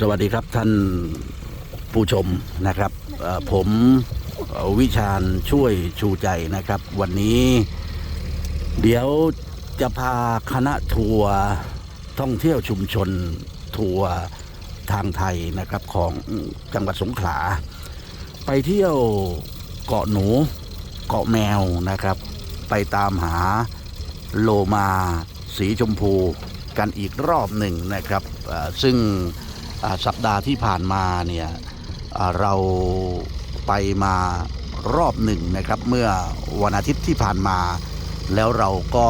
สวัสดีครับท่านผู้ชมนะครับผมวิชาญช่วยชูใจนะครับ วันนี้ เดี๋ยวจะพาคณะทัวร์ท่องเที่ยวชุมชนทัวร์ทางไทยนะครับของจังหวัดสงขลา ไปเที่ยวเกาะหนูเกาะแมวนะครับ ไปตามหาโลมาสีชมพูกันอีกรอบหนึ่งนะครับซึ่ง สัปดาห์ที่ผ่านมาเนี่ยเราไปมารอบหนึ่งนะครับเมื่อวันอาทิตย์ที่ผ่านมา แล้วเราก็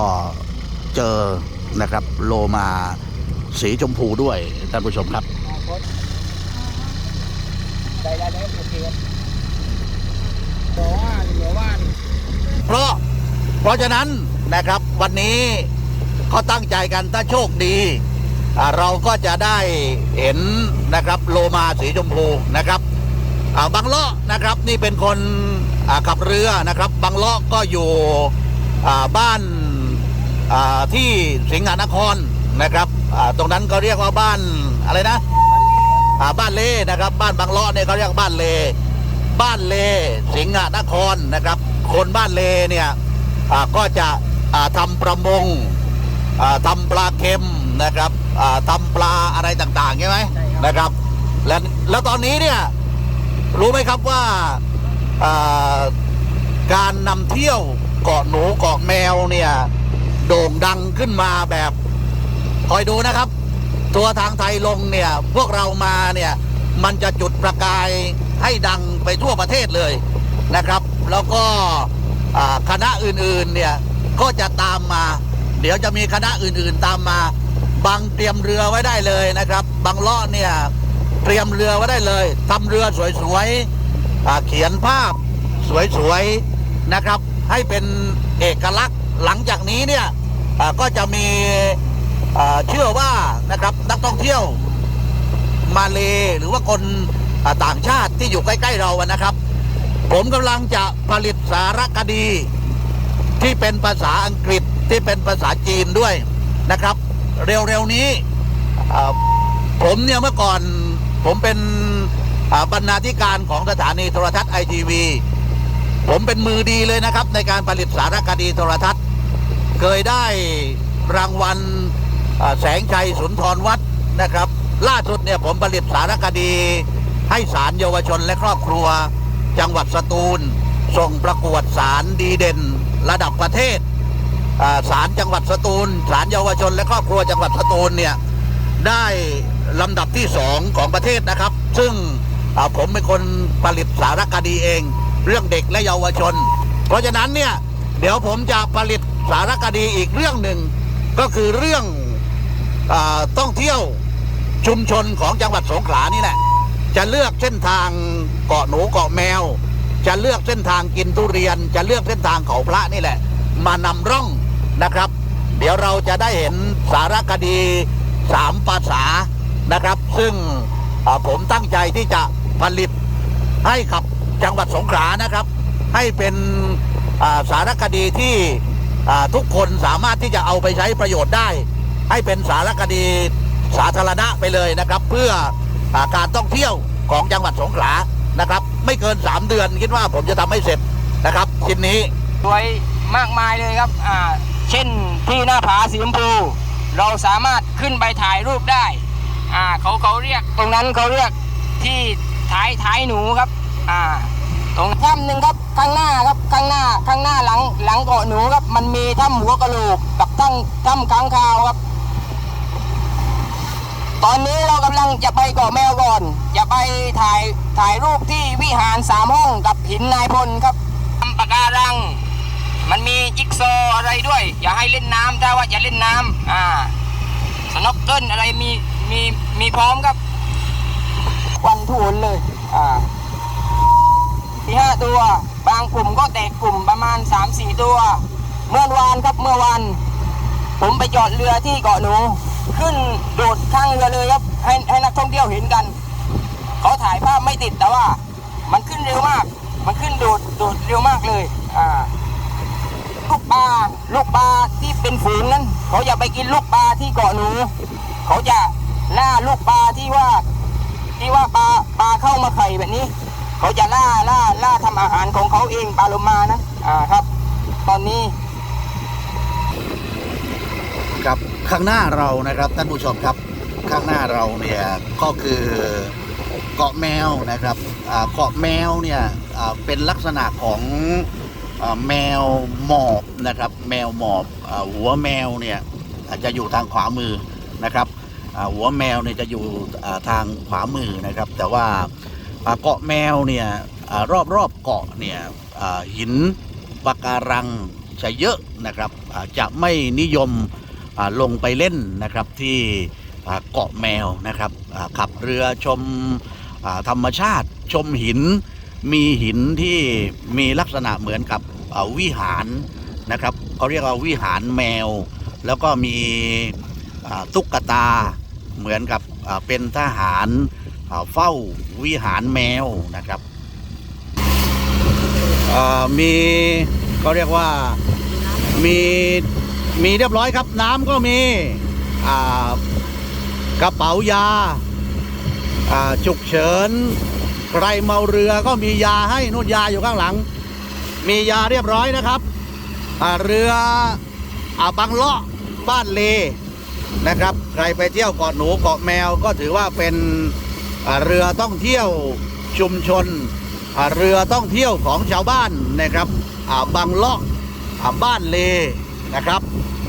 เจอนะครับโลมาสีชมพูด้วยท่านผู้ชมครับเพราะเพราะฉะนั้นนะครับวันนี้ก็ตั้งใจกันถ้าโชคดี เราก็จะได้เห็นนะครับโลมาสีชมพูนะครับบางเลาะนะครับนี่เป็นคนขับเรือนะครับบางเลาะก็อยู่บ้านที่สิงหานครนะครับตรงนั้นก็เรียกว่าบ้านอะไรนะบ้านเลนะครับ บ้านบางเลาะเนี่ยเขาเรียกบ้านเล บ้านเลสิงหนครนะครับ คนบ้านเลเนี่ยก็จะอ่าทำประมง ทำปลาเค็มนะครับอ่าทำปลาอะไรต่างๆใช่ไหมนะครับ และแล้วตอนนี้เนี่ยรู้ไหมครับว่าอ่าการนำเที่ยวเกาะหนูเกาะแมวเนี่ยโด่งดังขึ้นมาแบบคอยดูนะครับ ตัวทางไทยลงเนี่ยพวกเรามาเนี่ยมันจะจุดประกายให้ดังไปทั่วประเทศเลยนะครับ แล้วก็อ่าคณะอื่นๆเนี่ยก็จะตามมา เดี๋ยวจะมีคณะอื่นๆตามมาบางเตรียมเรือไว้ได้เลยนะครับบางเลาะเนี่ยเตรียมเรือไว้ได้เลยทำเรือสวยๆเขียนภาพสวยๆนะครับ ให้เป็นเอกลักษณ์หลังจากนี้เนี่ยก็จะมีเชื่อว่านะครับนักท่องเที่ยวมาเลหรือว่าคนต่างชาติที่อยู่ใกล้ ๆ เรานะครับ ผมกำลังจะผลิตสารคดีที่เป็นภาษาอังกฤษ ที่เป็นภาษาจีนด้วยนะครับ เร็วๆนี้ผมเนี่ยเมื่อก่อนผมเป็นบรรณาธิการของสถานีโทรทัศน์ไอทีวีผมเป็นมือดีเลยนะครับ ในการผลิตสารคดีโทรทัศน์ เคยได้รางวัลแสงชัยสุนทรวัฒน์นะครับ ล่าสุดเนี่ยผมผลิตสารคดี ให้สารเยาวชนและครอบครัว จังหวัดสตูล ส่งประกวดสารดีเด่น ระดับประเทศ อ่าสารจังหวัดสตูลสารเยาวชนและครอบครัวจังหวัดสตูลเนี่ยได้ลำดับที่สองของประเทศนะครับ ซึ่งผมเป็นคนผลิตสารคดีเอง เรื่องเด็กและเยาวชน เพราะฉะนั้นเนี่ยเดี๋ยวผมจะผลิตสารคดีอีกเรื่องหนึ่งก็คือเรื่องอาท่องเที่ยวชุมชนของจังหวัดสงขลานี่แหละจะเลือกเส้นทางเกาะหนูเกาะแมว จะเลือกเส้นทางกินทุเรียน จะเลือกเส้นทางเขาพระนี่แหละ มานำร่อง นะครับ เดี๋ยวเราจะได้เห็นสารคดีสามภาษานะครับ ซึ่งผมตั้งใจที่จะผลิตให้กับจังหวัดสงขลานะครับ ให้เป็นสารคดีที่ทุกคนสามารถที่จะเอาไปใช้ประโยชน์ได้ ให้เป็นสารคดีสาธารณะไปเลยนะครับ เพื่ออการท่องเที่ยวของจังหวัดสงขลานะครับ ไม่เกิน 3 เดือนคิดว่าผมจะทำให้เสร็จนะครับชิ้นนี้สวยมากมายเลยครับอ่า เช่นที่หน้าผาสีชมพู เราสามารถขึ้นไปถ่ายรูปได้อ่าเขาเขาเรียกตรงนั้นเขาเรียกที่ท้ายท้ายหนูครับอ่าตรงถ้ำหนึ่งครับข้างหน้าครับข้างหน้าข้างหน้าหลังหลังเกาะหนูครับมันมีถ้ำหัวกะโหลกกับถ้ำถ้ำค้างคาวครับ ตอนนี้เรากำลังจะไปเกาะแมวก่อนจะไปถ่ายถ่ายรูปที่วิหารสามห้องกับหินนายพลครับทำปะการัง กซออะไรด้วย อย่าให้เล่นน้ำถ้าว่าอย่าเล่นน้ำอ่าสน็อกเกิลอะไรมีมีมีพร้อมครับ วันทูนเลย อ่าที่ห้าตัว บางกลุ่มก็แตกกลุ่มประมาณสามสี่ตัว เมื่อวานครับเมื่อวานผมไปจอดเรือที่เกาะหนู ขึ้นโดดข้างเรือเลยครับ ให้ให้นักท่องเที่ยวเห็นกัน เขาถ่ายภาพไม่ติดแต่ว่า มันขึ้นเร็วมาก มันขึ้นโดดโดดเร็วมากเลย อ่า ลูกปลาลูกปลาที่เป็นฝูงนั้น เขาจะไปกินลูกปลาที่เกาะหนู เขาจะล่าลูกปลาที่ว่า ที่ว่าปลาปลาเข้ามาไข่แบบนี้ เขาจะล่าล่าล่าทำอาหารของเขาเองปลาโลมานะอ่าครับ ตอนนี้ครับข้างหน้าเรานะครับท่านผู้ชมครับข้างหน้าเราเนี่ยก็คือเกาะแมวนะครับเกาะแมวเนี่ยเป็นลักษณะของ แมวหมอบนะครับ แมวหมอบหัวแมวเนี่ยอาจจะอยู่ทางขวามือนะครับหัวแมวเนี่ยจะอยู่ทางขวามือนะครับ แต่ว่าเกาะแมวเนี่ยรอบรอบๆเกาะเนี่ยหินปะการังจะเยอะนะครับจะไม่นิยมลงไปเล่นนะครับที่เกาะแมวนะครับขับเรือชมธรรมชาติชมหิน มีหินที่มีลักษณะเหมือนกับวิหารนะครับเขาเรียกว่าวิหารแมว แล้วก็มีตุ๊กตาเหมือนกับเป็นทหารเฝ้าวิหารแมวนะครับมีเขาเรียกว่ามีมีเรียบร้อยครับน้ำก็มีกระเป๋ายาอ่าฉุกเฉิน ใครเมาเรือก็มียาให้นู่นยาอยู่ข้างหลัง มียาเรียบร้อยนะครับเรืออาบังเลาะบ้านเลนะครับ ใครไปเที่ยวเกาะหนูเกาะแมวก็ถือว่าเป็นเรือต้องเที่ยวชุมชน เรือต้องเที่ยวของชาวบ้านนะครับอาบังเลาะบ้านเลนะครับ